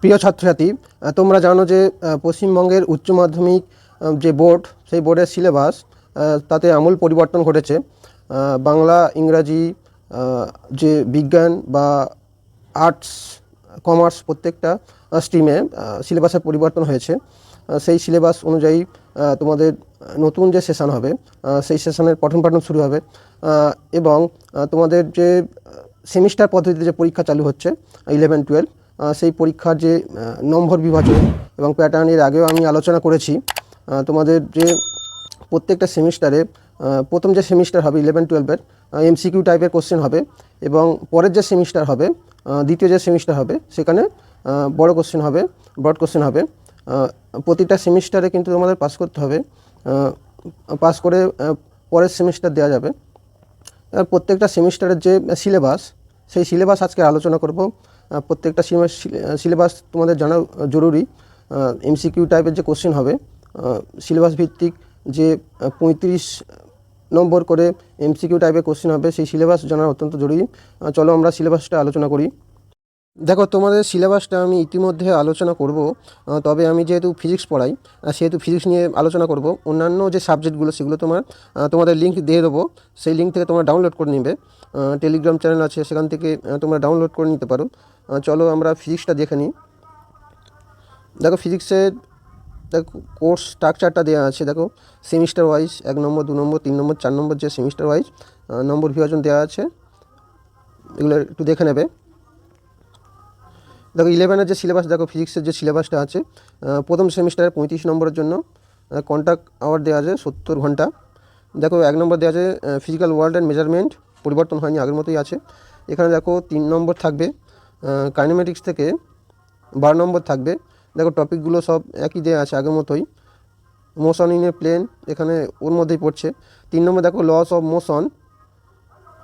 প্রিয় ছাত্রছাত্রী তোমরা জানো যে পশ্চিমবঙ্গের উচ্চ মাধ্যমিক যে বোর্ড, সেই বোর্ডের সিলেবাস তাতে আমূল পরিবর্তন ঘটেছে। বাংলা, ইংরাজি যে বিজ্ঞান বা আর্টস, কমার্স প্রত্যেকটা স্ট্রিমে সিলেবাসের পরিবর্তন হয়েছে। সেই সিলেবাস অনুযায়ী তোমাদের নতুন যে সেশন হবে সেই সেশনের পঠন পাঠন শুরু হবে এবং তোমাদের যে সেমিস্টার পদ্ধতিতে যে পরীক্ষা চালু হচ্ছে ইলেভেন টুয়েলভ সেই পরীক্ষার যে নম্বর বিভাজন এবং প্যাটার্নের আগেও আমি আলোচনা করেছি। তোমাদের যে প্রত্যেকটা সেমিস্টারে প্রথম যে সেমিস্টার হবে ইলেভেন টুয়েলভের এমসিকিউ টাইপের কোশ্চেন হবে এবং পরের যে সেমিস্টার হবে দ্বিতীয় যে সেমিস্টার হবে, সেখানে বড় কোশ্চেন হবে ব্রড কোশ্চেন হবে। প্রতিটা সেমিস্টারে কিন্তু তোমাদের পাস করতে হবে। পাস করে পরের সেমিস্টার দেওয়া যাবে। প্রত্যেকটা সেমিস্টারের যে সিলেবাস সেই সিলেবাস আজকে আলোচনা করব। প্রত্যেকটা সিলেবাস তোমাদের জানা জরুরি। এমসিকিউ টাইপের যে কোশ্চেন হবে সিলেবাস ভিত্তিক যে পঁয়ত্রিশ নম্বর করে এমসিকিউ টাইপের কোশ্চেন হবে, সেই সিলেবাস জানা অত্যন্ত জরুরি। চলো আমরা সিলেবাসটা আলোচনা করি। দেখো, তোমাদের সিলেবাসটা আমি ইতিমধ্যে আলোচনা করব। তবে আমি যেহেতু ফিজিক্স পড়াই সেহেতু ফিজিক্স নিয়ে আলোচনা করব। অন্যান্য যে সাবজেক্টগুলো সেগুলো তোমার তোমাদের লিঙ্ক দিয়ে দেবো। সেই লিঙ্ক থেকে তোমরা ডাউনলোড করে নেবে। টেলিগ্রাম চ্যানেল আছে, সেখান থেকে তোমরা ডাউনলোড করে নিতে পারো। চলো আমরা ফিজিক্সটা দেখে নিই। দেখো ফিজিক্সের দেখো কোর্স স্ট্রাকচারটা দেওয়া আছে। দেখো সেমিস্টার ওয়াইজ এক নম্বর, দু নম্বর, তিন নম্বর, চার নম্বর যে সেমিস্টার ওয়াইজ নম্বর বিভাজন দেওয়া আছে। এগুলো একটু দেখে নেবে। দেখো ইলেভেনের যে সিলেবাস দেখো ফিজিক্সের যে সিলেবাসটা আছে প্রথম সেমিস্টারে পঁয়ত্রিশ নম্বরের জন্য কন্ট্যাক্ট আওয়ার দেওয়া আছে সত্তর ঘণ্টা। দেখো এক নম্বর দেওয়া আছে ফিজিক্যাল ওয়ার্ল্ড অ্যান্ড মেজারমেন্ট পরিবর্তন হয়নি, আগের মতোই আছে। এখানে দেখো তিন নম্বর থাকবে কাইনোমেটিক্স থেকে বারো নম্বর থাকবে। দেখো টপিকগুলো সব একই দেওয়া আছে আগের মতোই। মোশন ইন এ প্লেন এখানে ওর মধ্যেই পড়ছে। তিন নম্বর দেখো লস অফ মোশন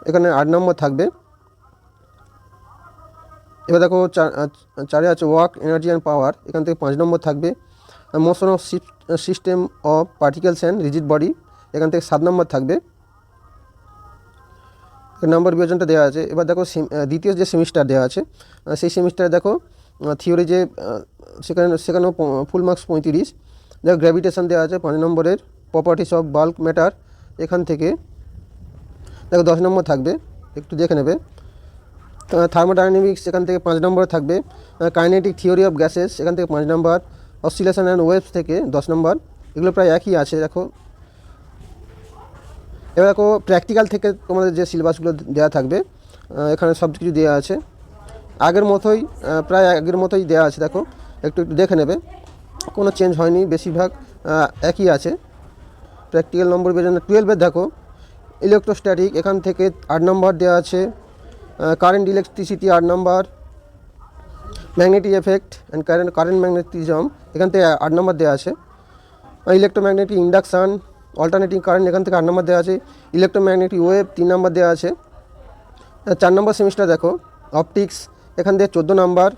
এখানে আট নম্বর থাকবে। এবার দেখো চার আছে ওয়ার্ক এনার্জি অ্যান্ড পাওয়ার এখান থেকে পাঁচ নম্বর থাকবে। Motion of system of particles and rigid body এখান থেকে সাত নম্বর থাকবে। নম্বর বিভাজনটা দেওয়া আছে। এবার দেখো দ্বিতীয় যে সেমিস্টার দেওয়া আছে সেই সেমিস্টারে দেখো থিওরি যে সেখানে, সেখানেও ফুল মার্কস পঁয়ত্রিশ। দেখো গ্র্যাভিটেশন দেওয়া আছে পাঁচ নম্বরের প্রপার্টিস অফ বাল্ক ম্যাটার এখান থেকে। দেখো দশ নম্বর থাকবে, একটু দেখে নেবে। থার্মোডাইনামিক্স এখান থেকে পাঁচ নম্বর থাকবে। কাইনেটিক থিওরি অফ গ্যাসেস এখান থেকে পাঁচ নম্বর। অসিলেশন অ্যান্ড ওয়েভস থেকে দশ নম্বর। এগুলো প্রায় একই আছে, দেখো। এবার দেখো প্র্যাকটিক্যাল থেকে তোমাদের যে সিলেবাসগুলো দেওয়া থাকবে এখানে সব কিছু দেওয়া আছে। আগের মতোই প্রায় আগের মতোই দেওয়া আছে, দেখো। একটু একটু দেখে নেবে। কোনো চেঞ্জ হয়নি, বেশিরভাগ একই আছে। প্র্যাকটিক্যাল নম্বর বেজন্য টুয়েলভের দেখো। ইলেকট্রোস্ট্যাটিক এখান থেকে আট নম্বর দেওয়া আছে। কারেন্ট ইলেকট্রিসিটি আট নম্বর magnetic effect and current current magnetism এখান থেকে আট নম্বর দেওয়া আছে। ইলেকট্রোম্যাগনেটিক ইন্ডাকশান অল্টারনেটিং কারেন্ট এখান থেকে আট নম্বর দেওয়া আছে। ইলেকট্রোম্যাগনেটিক ওয়েভ তিন নম্বর দেওয়া আছে। চার নম্বর সেমিস্টার দেখো অপটিক্স এখান থেকে চোদ্দ number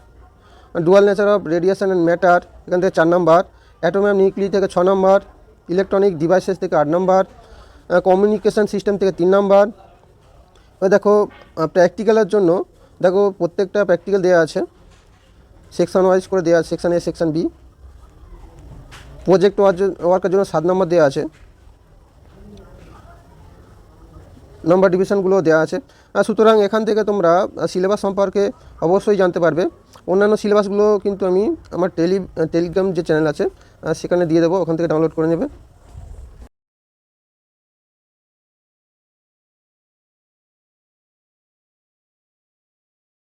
dual nature of radiation and matter এখান থেকে চার নম্বর অ্যাটম অ্যান্ড নিউক্লি থেকে ছ নম্বর ইলেকট্রনিক ডিভাইসেস থেকে আট নম্বর কমিউনিকেশন সিস্টেম থেকে তিন নম্বর দেখো প্র্যাকটিক্যালের জন্য, দেখো প্রত্যেকটা প্র্যাকটিক্যাল দেওয়া আছে। সেকশন ওয়াইজ করে দেওয়া আছে section A section B project ওয়ার্কের জন্য সাত নম্বর দেওয়া আছে। নম্বর ডিভিশনগুলো দেওয়া আছে। আর সুতরাং এখান থেকে তোমরা সিলেবাস সম্পর্কে অবশ্যই জানতে পারবে। অন্যান্য সিলেবাসগুলো কিন্তু আমি আমার টেলি টেলিগ্রাম যে চ্যানেল আছে সেখানে দিয়ে দেবো, ওখান থেকে ডাউনলোড করে নেবে।